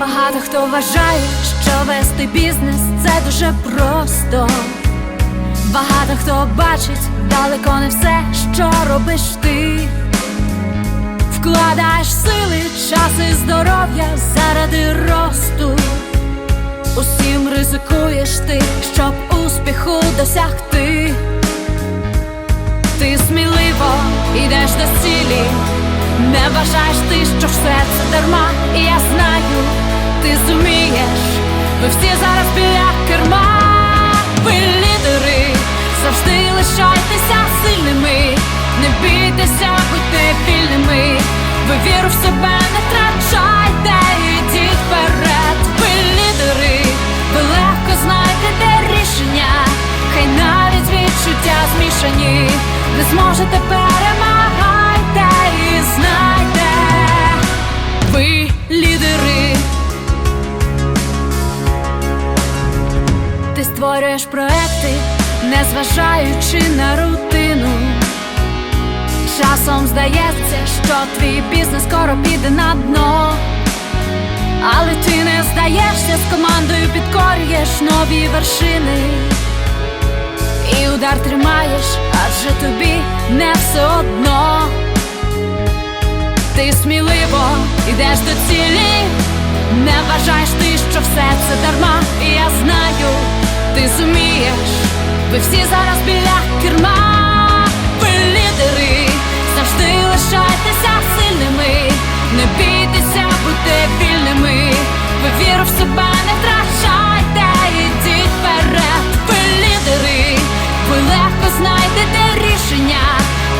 Багато хто вважає, що вести бізнес це дуже просто. Багато хто бачить далеко не все, що робиш ти. Вкладаєш сили, час і здоров'я заради росту. Усім ризикуєш ти, щоб успіху досягти. Ти сміливо йдеш до цілі, не вважаєш ти, що все це дарма, і я знаю, ти зумієш, ви всі зараз біля керма, ви лідери, завжди лишайтеся сильними, не бійтеся, будьте вільними, ви віру в себе не втрачайте, ідіть вперед, ви лідери, ви легко знайдете рішення, хай навіть відчуття змішані, ви зможете перемагайте створюєш проекти, не зважаючи на рутину. Часом здається, що твій бізнес скоро піде на дно. Але ти не здаєшся з командою, підкорюєш нові вершини. І удар тримаєш, адже тобі не все одно. Ти сміливо йдеш до цілі, не вважаєш ти, що все це дарма, ви всі зараз біля керма, ви лідери, завжди лишайтеся сильними, не бійтеся, будьте вільними, ви віру в себе не втрачайте, ідіть вперед, ви лідери, ви легко знайдете рішення,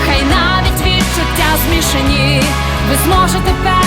хай навіть відчуття змішані, ви зможете перемогти